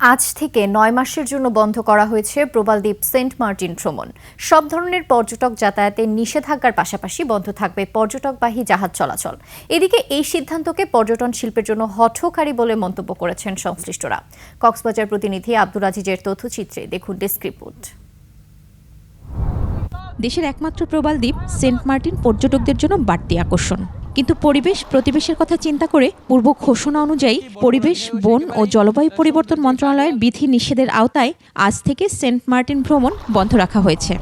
আজ থেকে নয় মাসের জন্য বন্ধ করা হয়েছে প্রবালদ্বীপ সেন্ট মার্টিন ভ্রমণ। সব ধরনের পর্যটক যাতায়াতে নিষেধাজ্ঞার পাশাপাশি বন্ধ থাকবে পর্যটকবাহী জাহাজ চলাচল। এদিকে এই সিদ্ধান্তকে পর্যটন শিল্পের জন্য হঠকারী বলে মন্তব্য করেছেন সংশ্লিষ্টরা। কক্সবাজার প্রতিনিধি আব্দুল আজিজের তথ্যচিত্রে দেখুন ডেস্ক রিপোর্ট। দেশের একমাত্র প্রবাল দ্বীপ সেন্ট মার্টিন পর্যটকদের জন্য বাড়তি আকর্ষণ। কিন্তু পরিবেশ, প্রতিবেশের কথা চিন্তা করে পূর্ব ঘোষণা অনুযায়ী পরিবেশ, বন ও জলবায়ু পরিবর্তন মন্ত্রণালয়ের বিধি নিষেধের আওতায় আজ থেকে সেন্ট মার্টিন ভ্রমণ বন্ধ রাখা হয়েছে।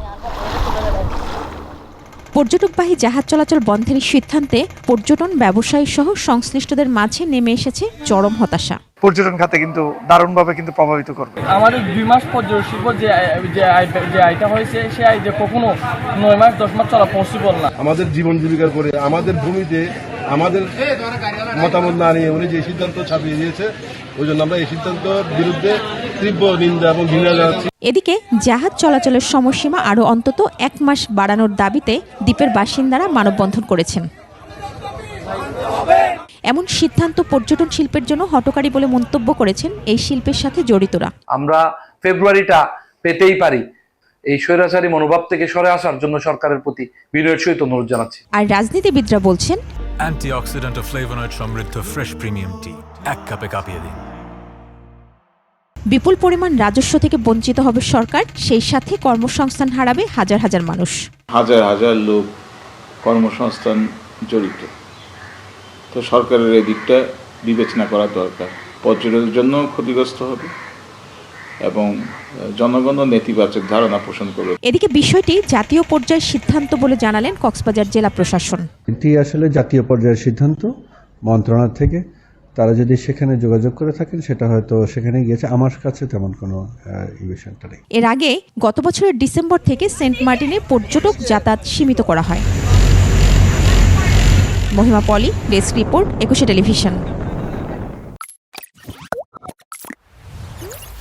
পর্যটকবাহী জাহাজ চলাচল বন্ধের সিদ্ধান্তে পর্যটন ব্যবসায়ী সহ সংশ্লিষ্টদের মাঝে নেমে এসেছে চরম হতাশা। পর্যটন খাতে কিন্তু দারুণভাবে কিন্তু প্রভাবিত করবে। আমাদের দুই মাস পর্যটন শিল্প যে যে আয় যে আয়টা হয়েছে সে আয় যে কখনো নয় মাস দশ মাস চলা পসিবল না। আমাদের জীবন জীবিকার করে আমাদের ভূমিতে আমাদের মতামত না নিয়ে উনি যে সিদ্ধান্ত ছাপিয়ে দিয়েছে ওই জন্য আমরা এই সিদ্ধান্তের বিরুদ্ধে তীব্র নিন্দা এবং ঘৃণা জানাচ্ছি। এদিকে জাহাজ চলাচলের সময়সীমা আরও অন্তত এক মাস বাড়ানোর দাবিতে দ্বীপের বাসিন্দারা মানববন্ধন করেছেন। এমন সিদ্ধান্ত পর্যটন শিল্পের জন্য হটকারী বলে মন্তব্য করেছেন এই শিল্পের সাথে জড়িতরা। আমরা ফেব্রুয়ারিটা পেতেই পারি। এই স্বৈরাচারী মনোভাব থেকে সরে আসার জন্য সরকারের প্রতি বিনয়ের সহিত অনুরোধ জানাচ্ছি। আর রাজনীতিবিদরা বলছেন অ্যান্টিঅক্সিডেন্ট ও ফ্লেভোনয়েড সমৃদ্ধ ফ্রেশ প্রিমিয়াম টি এক কাপে কাঁপিয়ে দিন। বিপুল পরিমাণ রাজস্ব থেকে বঞ্চিত হবে সরকার সেই সাথে কর্মসংস্থান হারাবে হাজার হাজার মানুষ। হাজার হাজার লোক কর্মসংস্থান জড়িত। তো সরকারের এই দিকটা বিবেচনা করা দরকার। পর্যটনের জন্য ক্ষতিগ্রস্ত হবে এবং জনগণও নেতিবাচক ধারণা পোষণ করবে। এদিকে বিষয়টি জাতীয় পর্যায়ের সিদ্ধান্ত বলে জানালেন কক্সবাজার জেলা প্রশাসন। এটি আসলে জাতীয় পর্যায়ের সিদ্ধান্ত মন্ত্রণালয় থেকে। তারা যদি সেখানে যোগাযোগ করে থাকেন সেটা হয়তো সেখানে গিয়েছে। আমার কাছে তেমন কোনো ইভেশনটা নেই। এর আগে গত বছরের ডিসেম্বর থেকে সেন্ট মার্টিনে পর্যটক যাতায়াত সীমিত করা হয়। Mahima Poly desk report Ekushey television.